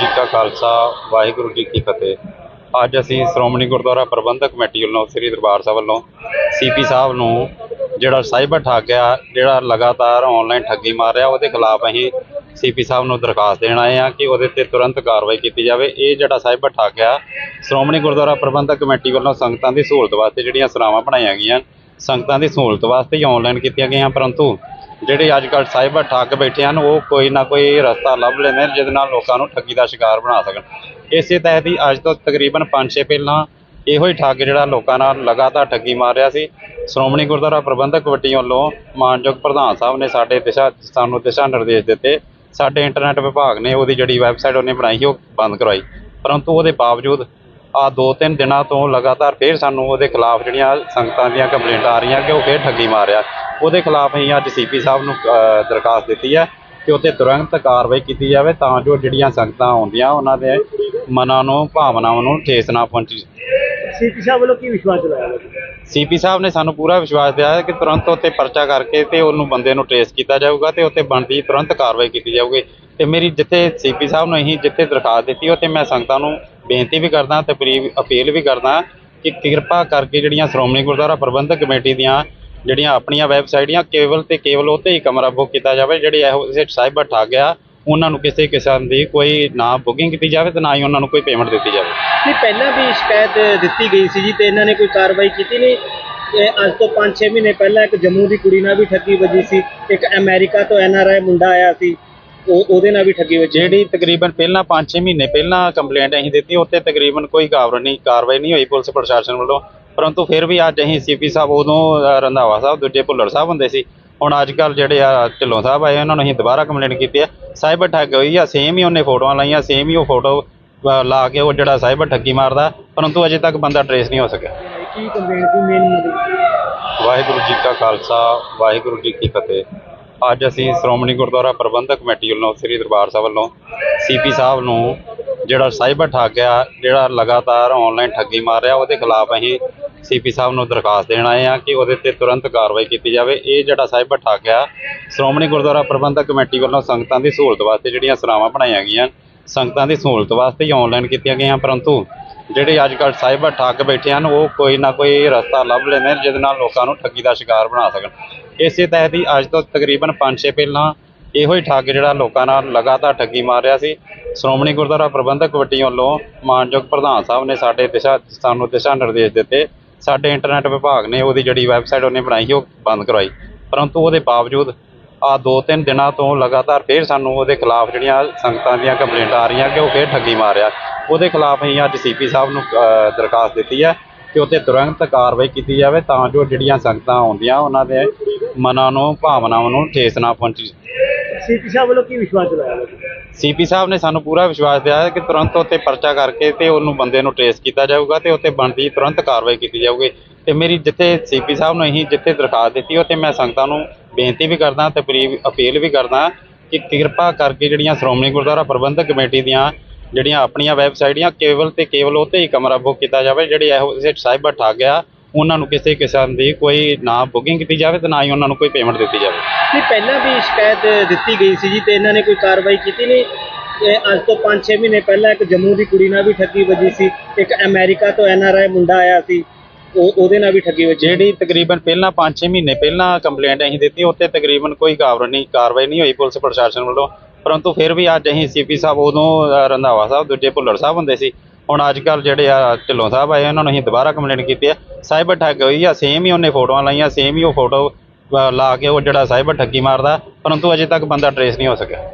ਜੀ ਕਾ ਖਾਲਸਾ, ਵਾਹਿਗੁਰੂ ਜੀ ਕੀ ਫਤਿਹ। ਅੱਜ ਅਸੀਂ ਸ਼੍ਰੋਮਣੀ ਗੁਰਦੁਆਰਾ ਪ੍ਰਬੰਧਕ ਕਮੇਟੀ ਵੱਲੋਂ ਸ੍ਰੀ ਦਰਬਾਰ ਸਾਹਿਬ ਵੱਲੋਂ ਸੀਪੀ ਸਾਹਿਬ ਨੂੰ ਜਿਹੜਾ ਸਾਈਬਰ ਠੱਗ ਆ, ਜਿਹੜਾ ਲਗਾਤਾਰ ਆਨਲਾਈਨ ਠੱਗੀ ਮਾਰ ਰਿਹਾ, ਉਹਦੇ ਖਿਲਾਫ ਅਸੀਂ ਸੀਪੀ ਸਾਹਿਬ ਨੂੰ ਦਰਖਾਸਤ ਦੇਣ ਆਏ ਆ ਕਿ ਉਹਦੇ ਤੇ ਤੁਰੰਤ ਕਾਰਵਾਈ ਕੀਤੀ ਜਾਵੇ। ਇਹ ਜਿਹੜਾ ਸਾਈਬਰ ਠੱਗ ਆ, ਸ਼੍ਰੋਮਣੀ ਗੁਰਦੁਆਰਾ ਪ੍ਰਬੰਧਕ ਕਮੇਟੀ ਵੱਲੋਂ ਸੰਗਤਾਂ ਦੀ ਸਹੂਲਤ ਵਾਸਤੇ ਜਿਹੜੀਆਂ ਸਰਾਵਾਂ ਬਣਾਈਆਂ ਗਈਆਂ, ਸੰਗਤਾਂ ਦੀ ਸਹੂਲਤ ਵਾਸਤੇ ਹੀ ਆਨਲਾਈਨ ਕੀਤੀਆਂ ਗਈਆਂ, ਪਰੰਤੂ ਜਿਹੜੇ ਅੱਜ ਕੱਲ੍ਹ ਸਾਈਬਰ ਠੱਗ ਬੈਠੇ ਹਨ, ਉਹ ਕੋਈ ਨਾ ਕੋਈ ਰਸਤਾ ਲੱਭ ਲੈਂਦੇ ਨੇ ਜਿਹਦੇ ਨਾਲ ਲੋਕਾਂ ਨੂੰ ਠੱਗੀ ਦਾ ਸ਼ਿਕਾਰ ਬਣਾ ਸਕਣ। ਇਸੇ ਤਹਿਤ ਹੀ ਅੱਜ ਤੋਂ ਤਕਰੀਬਨ 5-6 ਪਹਿਲਾਂ ਇਹੋ ਹੀ ਠੱਗ ਜਿਹੜਾ ਲੋਕਾਂ ਨਾਲ ਲਗਾਤਾਰ ਠੱਗੀ ਮਾਰ ਰਿਹਾ ਸੀ। ਸ਼੍ਰੋਮਣੀ ਗੁਰਦੁਆਰਾ ਪ੍ਰਬੰਧਕ ਕਮੇਟੀ ਵੱਲੋਂ ਮਾਨਯੋਗ ਪ੍ਰਧਾਨ ਸਾਹਿਬ ਨੇ ਸਾਡੇ ਦਿਸ਼ਾ, ਸਾਨੂੰ ਦਿਸ਼ਾ ਨਿਰਦੇਸ਼ ਦਿੱਤੇ। ਸਾਡੇ ਇੰਟਰਨੈਟ ਵਿਭਾਗ ਨੇ ਉਹਦੀ ਜਿਹੜੀ ਵੈਬਸਾਈਟ ਉਹਨੇ ਬਣਾਈ ਸੀ, ਉਹ ਬੰਦ ਕਰਵਾਈ। ਪਰੰਤੂ ਉਹਦੇ ਬਾਵਜੂਦ ਆ ਦੋ ਤਿੰਨ ਦਿਨਾਂ ਤੋਂ ਲਗਾਤਾਰ ਫੇਰ ਸਾਨੂੰ ਉਹਦੇ ਖਿਲਾਫ ਜਿਹੜੀਆਂ ਸੰਗਤਾਂ ਦੀਆਂ ਕੰਪਲੇਂਟਾਂ ਆ ਰਹੀਆਂ ਕਿ ਉਹ ਫੇਰ ਠੱਗੀ ਮਾਰ ਰਿਹਾ। ਉਹਦੇ ਖਿਲਾਫ ਅਸੀਂ ਅੱਜ ਸੀਪੀ ਸਾਹਿਬ ਨੂੰ ਦਰਖਾਸਤ ਦਿੱਤੀ ਹੈ ਕਿ ਉੱਤੇ ਤੁਰੰਤ ਕਾਰਵਾਈ ਕੀਤੀ ਜਾਵੇ ਤਾਂ ਜੋ ਜਿਹੜੀਆਂ ਸੰਗਤਾਂ ਆਉਂਦੀਆਂ ਉਹਨਾਂ ਦੇ ਮਨਾਂ ਨੂੰ ਭਾਵਨਾਵਾਂ ਨੂੰ ਠੇਸ ਨਾ ਪਹੁੰਚੀ ਸੀਪੀ ਸਾਹਿਬ ਵੱਲੋਂ ਕੀ ਵਿਸ਼ਵਾਸ ਦਿਲਾਇਆ ਸੀਪੀ ਸਾਹਿਬ ਨੇ ਸਾਨੂੰ ਪੂਰਾ ਵਿਸ਼ਵਾਸ ਦਿਵਾਇਆ ਹੈ ਕਿ ਤੁਰੰਤ ਉੱਤੇ ਪਰਚਾ ਕਰਕੇ ਤੇ ਉਹਨੂੰ ਬੰਦੇ ਨੂੰ ਟ੍ਰੇਸ ਕੀਤਾ ਜਾਊਗਾ ਤੇ ਉੱਤੇ ਬਣਦੀ ਤੁਰੰਤ ਕਾਰਵਾਈ ਕੀਤੀ ਜਾਊਗੀ। ਤੇ ਮੇਰੀ ਜਿੱਥੇ ਸੀਪੀ ਸਾਹਿਬ ਨੂੰ ਅਸੀਂ ਜਿੱਥੇ ਦਰਖਾਸਤ ਦਿੱਤੀ ਉੱਥੇ ਮੈਂ ਸੰਗਤਾਂ ਨੂੰ ਬੇਨਤੀ ਵੀ ਕਰਦਾ ਤੇ ਅਪੀਲ ਵੀ ਕਰਦਾ ਕਿ ਕਿਰਪਾ ਕਰਕੇ ਜਿਹੜੀਆਂ ਸ਼੍ਰੋਮਣੀ ਗੁਰਦੁਆਰਾ ਪ੍ਰਬੰਧਕ ਕਮੇਟੀ ਦੀਆਂ ਜਿਹੜੀਆਂ ਆਪਣੀਆਂ ਵੈਬਸਾਈਟਾਂ ਕੇਵਲ ਤੇ ਕੇਵਲ ਉੱਤੇ ਹੀ ਕਮਰਾ ਬੁੱਕ ਕੀਤਾ ਜਾਵੇ ਜਿਹੜੇ ਇਹੋ ਜਿਹੇ ਸਾਈਬਰ ਠੱਗ ਆ ਉਹਨਾਂ ਨੂੰ ਕਿਸੇ ਕਿਸਮ ਦੀ ਕੋਈ ਨਾ ਬੁਕਿੰਗ ਕੀਤੀ ਜਾਵੇ ਤੇ ਨਾ ਹੀ ਉਹਨਾਂ ਨੂੰ ਕੋਈ ਪੇਮੈਂਟ ਦਿੱਤੀ ਜਾਵੇ। ਨਹੀਂ ਪਹਿਲਾਂ ਵੀ ਸ਼ਿਕਾਇਤ ਦਿੱਤੀ ਗਈ ਸੀ ਜੀ ਤੇ ਇਹਨਾਂ ਨੇ ਕੋਈ ਕਾਰਵਾਈ ਕੀਤੀ ਨਹੀਂ। ਇਹ ਅੱਜ ਤੋਂ 5-6 ਮਹੀਨੇ ਪਹਿਲਾਂ ਇੱਕ ਜੰਮੂ ਦੀ ਕੁੜੀ ਨਾਲ ਵੀ ਠੱਗੀ ਵੱਜੀ ਸੀ ਇੱਕ ਅਮਰੀਕਾ ਤੋਂ ਐਨਆਰਆਈ ਮੁੰਡਾ ਆਇਆ ਸੀ ਉਹ ਉਹਦੇ ਨਾਲ ਵੀ ਠੱਗੀ ਵੱਜੀ। ਜਿਹੜੀ ਤਕਰੀਬਨ ਪਹਿਲਾਂ 5-6 ਮਹੀਨੇ ਪਹਿਲਾਂ ਕੰਪਲੇਂਟ ਅਸੀਂ ਦਿੱਤੀ ਉੱਤੇ ਤਕਰੀਬਨ ਕੋਈ ਕਾਰਵਾਈ ਨਹੀਂ ਕਾਰਵਾਈ ਨਹੀਂ ਹੋਈ ਪੁਲਿਸ ਪ੍ਰਸ਼ਾਸਨ ਵੱਲੋਂ। ਪਰੰਤੂ ਫਿਰ ਵੀ ਅੱਜ ਅਸੀਂ ਸੀਪੀ ਸਾਹਿਬ ਉਦੋਂ ਰੰਧਾਵਾ ਸਾਹਿਬ ਦੂਜੇ ਭੁੱਲਰ ਸਾਹਿਬ ਹੁੰਦੇ ਸੀ। ਹੁਣ ਅੱਜ ਕੱਲ ਜਿਹੜੇ ਆ ਢਿੱਲੋਂ ਸਾਹਿਬ ਆਏ ਉਹਨਾਂ ਨੂੰ ਅਸੀਂ ਦੁਬਾਰਾ ਕੰਪਲੇਂਟ ਕੀਤੀ ਹੈ ਸਾਈਬਰ ਠੱਗ ਹੋਈ ਆ ਸੇਮ ਹੀ ਉਹਨੇ ਫੋਟੋਆਂ ਲਾਈਆਂ ਸੇਮ ਹੀ ਉਹ ਫੋਟੋ ਲਾ ਕੇ ਉਹ ਜਿਹੜਾ ਸਾਈਬਰ ਠੱਗੀ ਮਾਰਦਾ ਪਰੰਤੂ ਅਜੇ ਤੱਕ ਬੰਦਾ ਟਰੇਸ ਨਹੀਂ ਹੋ ਸਕਿਆ। ਕੀ ਕੰਪਲੇਂਟ ਸੀ ਮੇਨ ਮੁੱਦੇ ਵਾਹਿਗੁਰੂ ਜੀ ਕਾ ਖਾਲਸਾ ਵਾਹਿਗੁਰੂ ਜੀ ਕੀ ਫਤਿਹ। ਅੱਜ ਅਸੀਂ ਸ਼੍ਰੋਮਣੀ ਗੁਰਦੁਆਰਾ ਪ੍ਰਬੰਧਕ ਕਮੇਟੀ ਵੱਲੋਂ ਸ੍ਰੀ ਦਰਬਾਰ ਸਾਹਿਬ ਵੱਲੋਂ ਸੀਪੀ ਸਾਹਿਬ ਨੂੰ ਜਿਹੜਾ ਸਾਈਬਰ ਠੱਗ ਆ ਜਿਹੜਾ ਲਗਾਤਾਰ ਆਨਲਾਈਨ ਠੱਗੀ ਮਾਰ ਰਿਹਾ ਉਹਦੇ ਖਿਲਾਫ ਅਸੀਂ ਸੀਪੀ ਸਾਹਿਬ ਨੂੰ ਦਰਖਾਸਤ ਦੇਣ ਆਏ ਆ ਕਿ ਉਹਦੇ ਤੇ ਤੁਰੰਤ ਕਾਰਵਾਈ ਕੀਤੀ ਜਾਵੇ। ਇਹ ਜਿਹੜਾ ਸਾਹਿਬ ਠੱਗ ਆ, ਸ਼੍ਰੋਮਣੀ ਗੁਰਦੁਆਰਾ ਪ੍ਰਬੰਧਕ ਕਮੇਟੀ ਵੱਲੋਂ ਸੰਗਤਾਂ ਦੀ ਸਹੂਲਤ ਵਾਸਤੇ ਜਿਹੜੀਆਂ ਸਰਾਵਾਂ ਬਣਾਈਆਂ ਗਈਆਂ, ਸੰਗਤਾਂ ਦੀ ਸਹੂਲਤ ਵਾਸਤੇ ਹੀ ਆਨਲਾਈਨ ਕੀਤੀਆਂ ਗਈਆਂ, ਪਰੰਤੂ ਜਿਹੜੇ ਅੱਜ ਕੱਲ੍ਹ ਸਾਈਬਰ ਠੱਗ ਬੈਠੇ ਹਨ, ਉਹ ਕੋਈ ਨਾ ਕੋਈ ਰਸਤਾ ਲੱਭ ਲੈਂਦੇ ਨੇ ਜਿਹਦੇ ਨਾਲ ਲੋਕਾਂ ਨੂੰ ਠੱਗੀ ਦਾ ਸ਼ਿਕਾਰ ਬਣਾ ਸਕਣ। ਇਸੇ ਤਹਿਤ ਹੀ ਅੱਜ ਤੋਂ ਤਕਰੀਬਨ 5-6 ਪਹਿਲਾਂ ਇਹੋ ਹੀ ਠੱਗ ਜਿਹੜਾ ਲੋਕਾਂ ਨਾਲ ਲਗਾਤਾਰ ਠੱਗੀ ਮਾਰ ਰਿਹਾ ਸੀ। ਸ਼੍ਰੋਮਣੀ ਗੁਰਦੁਆਰਾ ਪ੍ਰਬੰਧਕ ਕਮੇਟੀ ਵੱਲੋਂ ਮਾਨਯੋਗ ਪ੍ਰਧਾਨ ਸਾਹਿਬ ਨੇ ਸਾਡੇ ਦਿਸ਼ਾ ਸਾਨੂੰ ਦਿਸ਼ਾ ਨਿਰਦੇਸ਼ ਦਿੱਤੇ ਸਾਡੇ ਇੰਟਰਨੈਟ ਵਿਭਾਗ ਨੇ ਉਹਦੀ ਜਿਹੜੀ ਵੈਬਸਾਈਟ ਉਹਨੇ ਬਣਾਈ ਸੀ, ਉਹ ਬੰਦ ਕਰਵਾਈ। ਪਰੰਤੂ ਉਹਦੇ ਬਾਵਜੂਦ ਆ ਦੋ ਤਿੰਨ ਦਿਨਾਂ ਤੋਂ ਲਗਾਤਾਰ ਫੇਰ ਸਾਨੂੰ ਉਹਦੇ ਖਿਲਾਫ ਜਿਹੜੀਆਂ ਸੰਗਤਾਂ ਦੀਆਂ ਕੰਪਲੇਂਟਾਂ ਆ ਰਹੀਆਂ ਕਿ ਉਹ ਫੇਰ ਠੱਗੀ ਮਾਰਿਆ ਉਹਦੇ ਖਿਲਾਫ ਅਸੀਂ ਅੱਜ ਸੀਪੀ ਸਾਹਿਬ ਨੂੰ ਦਰਖਾਸਤ ਦਿੱਤੀ ਹੈ ਕਿ ਉੱਤੇ ਤੁਰੰਤ ਕਾਰਵਾਈ ਕੀਤੀ ਜਾਵੇ ਤਾਂ ਜੋ ਜਿਹੜੀਆਂ ਸੰਗਤਾਂ ਆਉਂਦੀਆਂ, ਉਹਨਾਂ ਦੇ ਮਨਾਂ ਨੂੰ, ਭਾਵਨਾਵਾਂ ਨੂੰ ਠੇਸ ਨਾ ਪਹੁੰਚੀ। ਸੀਪੀ ਸਾਹਿਬ ਵੱਲੋਂ ਕੀ ਵਿਸ਼ਵਾਸ ਦਿਲਾਇਆ? ਗਿਆ ਸੀਪੀ ਸਾਹਿਬ ਨੇ ਸਾਨੂੰ ਪੂਰਾ ਵਿਸ਼ਵਾਸ ਦਿਵਾਇਆ ਕਿ ਤੁਰੰਤ ਉੱਤੇ ਪਰਚਾ ਕਰਕੇ ਤੇ ਉਹਨੂੰ ਬੰਦੇ ਨੂੰ ਟ੍ਰੇਸ ਕੀਤਾ ਜਾਊਗਾ ਤੇ ਉੱਤੇ ਬਣਦੀ ਤੁਰੰਤ ਕਾਰਵਾਈ ਕੀਤੀ ਜਾਊਗੀ। ਤੇ ਮੇਰੀ ਜਿੱਥੇ ਸੀਪੀ ਸਾਹਿਬ ਨੂੰ ਅਸੀਂ ਜਿੱਥੇ ਦਰਖਾਸਤ ਦਿੱਤੀ, ਉੱਥੇ ਮੈਂ ਸੰਗਤਾਂ ਨੂੰ ਬੇਨਤੀ ਵੀ ਕਰਦਾ ਤੇ ਪਰੀ ਅਪੀਲ ਵੀ ਕਰਦਾ ਕਿ ਕਿਰਪਾ ਕਰਕੇ ਜਿਹੜੀਆਂ ਸ਼੍ਰੋਮਣੀ ਗੁਰਦੁਆਰਾ ਪ੍ਰਬੰਧਕ ਕਮੇਟੀ ਦੀਆਂ ਜਿਹੜੀਆਂ ਆਪਣੀਆਂ ਵੈਬਸਾਈਟਾਂ ਕੇਵਲ ਤੇ ਕੇਵਲ ਉੱਤੇ ਹੀ ਕਮਰਾ ਬੁੱਕ ਕੀਤਾ ਜਾਵੇ, ਜਿਹੜੇ ਇਹੋ ਜਿਹੇ ਸਾਈਬਰ ਠੱਗ ਆ ਉਹਨਾਂ ਨੂੰ ਕਿਸੇ ਕਿਸਮ ਦੀ ਕੋਈ ਨਾ ਬੁਕਿੰਗ ਕੀਤੀ ਜਾਵੇ ਤੇ ਨਾ ਹੀ ਉਹਨਾਂ ਨੂੰ ਕੋਈ ਪੇਮੈਂਟ ਦਿੱਤੀ ਜਾਵੇ। ਨਹੀਂ ਪਹਿਲਾਂ ਵੀ ਸ਼ਿਕਾਇਤ ਦਿੱਤੀ ਗਈ ਸੀ ਜੀ ਤੇ ਇਹਨਾਂ ਨੇ ਕੋਈ ਕਾਰਵਾਈ ਕੀਤੀ ਨਹੀਂ। ਇਹ ਅੱਜ ਤੋਂ 5-6 ਮਹੀਨੇ ਪਹਿਲਾਂ ਇੱਕ ਜੰਮੂ ਦੀ ਕੁੜੀ ਨਾਲ ਵੀ ਠੱਗੀ ਵੱਜੀ ਸੀ ਇੱਕ ਅਮਰੀਕਾ ਤੋਂ ਐਨਆਰਆਈ ਮੁੰਡਾ ਆਇਆ ਸੀ ਉਹ ਉਹਦੇ ਨਾਲ ਵੀ ਠੱਗੀ ਵੱਜੀ। ਜਿਹੜੀ ਤਕਰੀਬਨ ਪਹਿਲਾਂ 5-6 ਮਹੀਨੇ ਪਹਿਲਾਂ ਕੰਪਲੇਂਟ ਅਸੀਂ ਦਿੱਤੀ ਉੱਤੇ ਤਕਰੀਬਨ ਕੋਈ ਕਾਰਵਾਈ ਨਹੀਂ ਕਾਰਵਾਈ ਨਹੀਂ ਹੋਈ ਪੁਲਿਸ ਪ੍ਰਸ਼ਾਸਨ ਵੱਲੋਂ। ਪਰੰਤੂ ਫਿਰ ਵੀ ਅੱਜ ਅਸੀਂ ਸੀਪੀ ਸਾਹਿਬ ਉਦੋਂ ਰੰਧਾਵਾ ਸਾਹਿਬ ਦੂਜੇ ਭੁੱਲਰ ਸਾਹਿਬ ਹੁੰਦੇ ਸੀ ਹੁਣ ਅੱਜ ਕੱਲ ਜਿਹੜੇ ਆ ਢਿੱਲੋਂ ਸਾਹਿਬ ਆਏ, ਉਹਨਾਂ ਨੂੰ ਅਸੀਂ ਦੁਬਾਰਾ ਕੰਪਲੇਂਟ ਕੀਤੀ ਹੈ ਸਾਈਬਰ ਠੱਗ ਹੋਈ ਆ ਸੇਮ ਹੀ ਉਹਨੇ ਫੋਟੋਆਂ ਲਾਈਆਂ ਸੇਮ ਹੀ ਉਹ ਫੋਟੋ ਲਾ ਕੇ ਉਹ ਜਿਹੜਾ ਸਾਈਬਰ ਠੱਗੀ ਮਾਰਦਾ, ਪਰੰਤੂ ਅਜੇ ਤੱਕ ਬੰਦਾ ਟਰੇਸ ਨਹੀਂ ਹੋ ਸਕਿਆ।